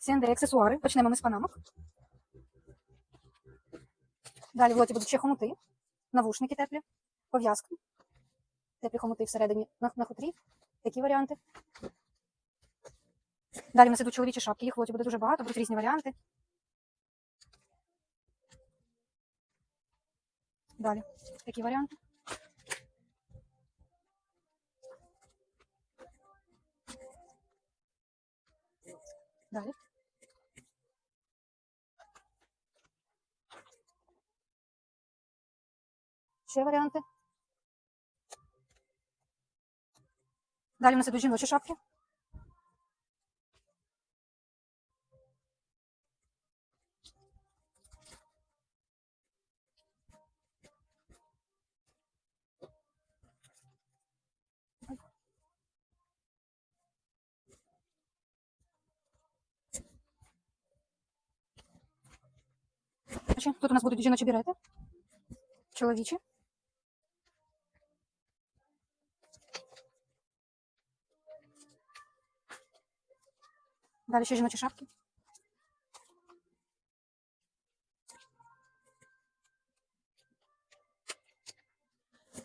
C&D аксесуари. Почнемо ми з панамок. Далі в лоті будуть ще хомути, навушники теплі, пов'язки. Теплі хомути всередині на, на хутрі. Такі варіанти. Далі в нас ідуть чоловічі шапки, їх в лоті буде дуже багато, будуть різні варіанти. Далі такі варіанти. Далі. Ще варіанти. Далі у нас ідуть жіночі шапки. Тут у нас будуть жіночі бірети, чоловічі. Далі ще жіночі шапки.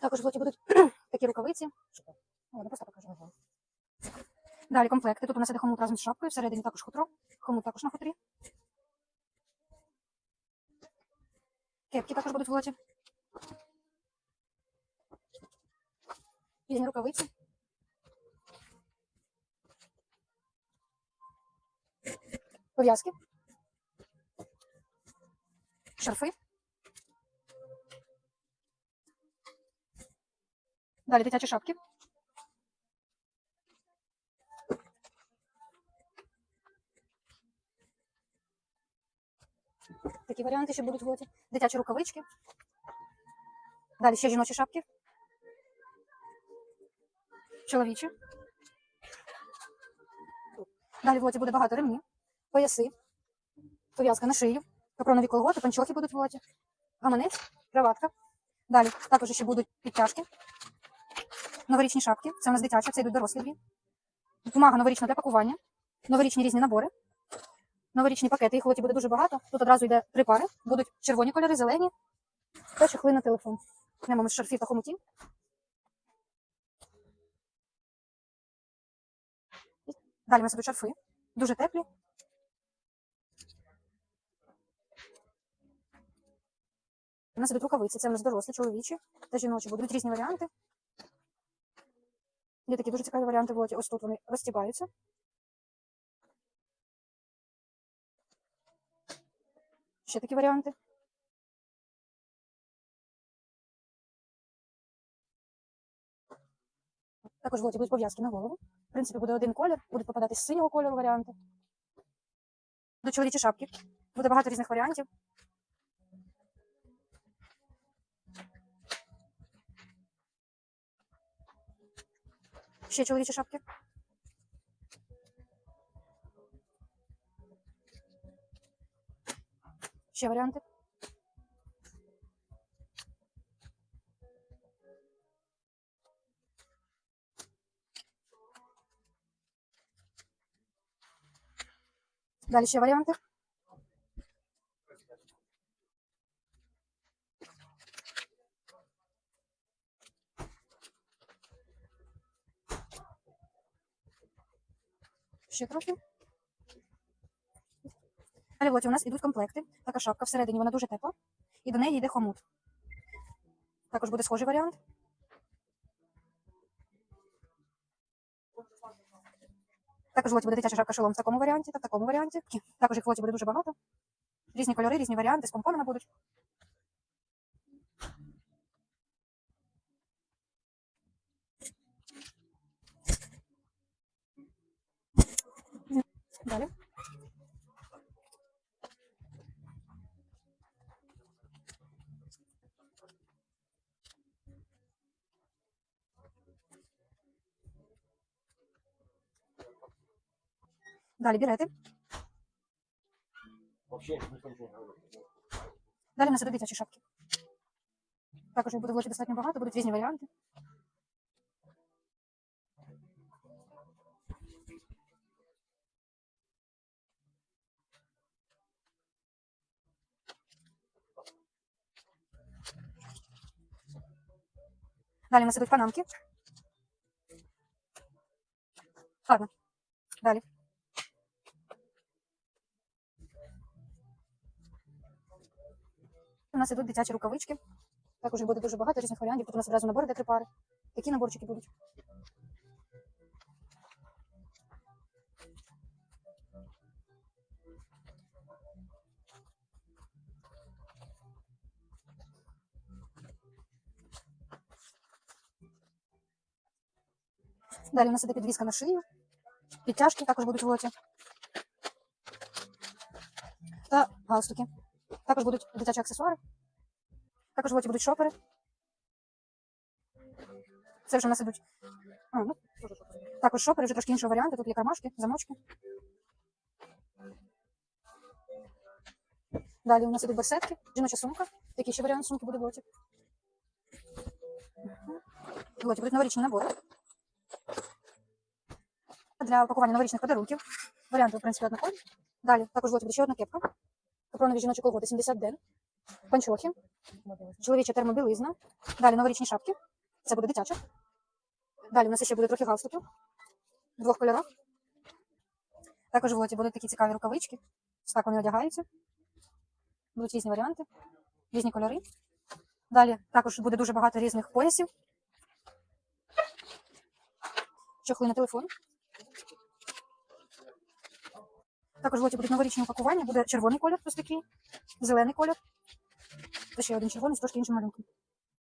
Також в лоті будуть такі рукавиці. Ладно, просто покажу. Далі комплекти. Тут у нас іде хомут разом з шапкою, всередині також хутро. Хомут також на хутрі. Кепки також будуть в лоті. Різні рукавиці. Пов'язки. Шарфи. Далі дитячі шапки. Такі варіанти ще будуть в. Дитячі рукавички. Далі ще жіночі шапки. Чоловічі. Далі в лоті буде багато ремнів, пояси, пов'язка на шию, капронові колготи, панчохи будуть в лоті, гаманець, краватка. Далі також ще будуть підтяжки, новорічні шапки. Це у нас дитячі, це йдуть дорослі дві. Бумага новорічна для пакування, новорічні різні набори. Новорічні пакети, їх в лоті буде дуже багато. Тут одразу йде три пари. Будуть червоні кольори, зелені та чехли на телефон. Нема з шарфів та хомутів. Далі у нас ідуть шарфи. Дуже теплі. Нас ідуть рукавиці. Це у нас дорослі, чоловічі та жіночі. Будуть різні варіанти. Є такі дуже цікаві варіанти в лоті. Ось тут вони розтібаються. Ще такі варіанти. Також в лоті будуть пов'язки на голову. В принципі, буде один колір, будуть попадати з синього кольору варіанти. Будуть чоловічі шапки. Буде багато різних варіантів. Ще чоловічі шапки. Ще варіанти. Далі ще. Ще трохи. Далі в у нас ідуть комплекти. Така шапка всередині, вона дуже тепла. І до неї йде хомут. Також буде схожий варіант. Також в лоті буде дитяча шапка шолом в такому варіанті та в такому варіанті. Також їх в лоті буде дуже багато. Різні кольори, різні варіанти, з помпонами будуть. Далі берете. Далі у нас ідуть дитячі шапки. Також їх буде влоті достатньо багато, будуть різні варіанти. Далі у нас ідуть панамки. Ладно. Далі. У нас ідуть дитячі рукавички. Також їх буде дуже багато різних варіантів. Тут у нас одразу набори де три пари. Такі наборчики будуть. Далі у нас іде підвіска на шию. Підтяжки також будуть в лоті. Та галстуки. Також будуть дитячі аксесуари. Також в лоті будуть шопери. Це вже у нас ідуть. А, ну, також шопери, вже трошки іншого варіанту. Тут є кармашки, замочки. Далі у нас ідуть барсетки, жіноча сумка. Який ще варіант сумки буде в лоті? В лоті будуть новорічні набори. Для упакування новорічних подарунків. Варіанти, в принципі, однакові. Далі також в лоті буде ще одна кепка. Капронові жіночі колготи 70 ден. Панчохи. Чоловіча термобілизна. Далі новорічні шапки. Це буде дитяча. Далі у нас ще буде трохи галстуків. В двох кольорах. Також в лоті будуть такі цікаві рукавички. Так вони одягаються. Будуть різні варіанти, різні кольори. Далі також буде дуже багато різних поясів. Чохли на телефон. Також в лоті будуть новорічні упакування. Буде червоний колір, ось такий, зелений колір. Та ще один червоний з трошки іншим малюнком.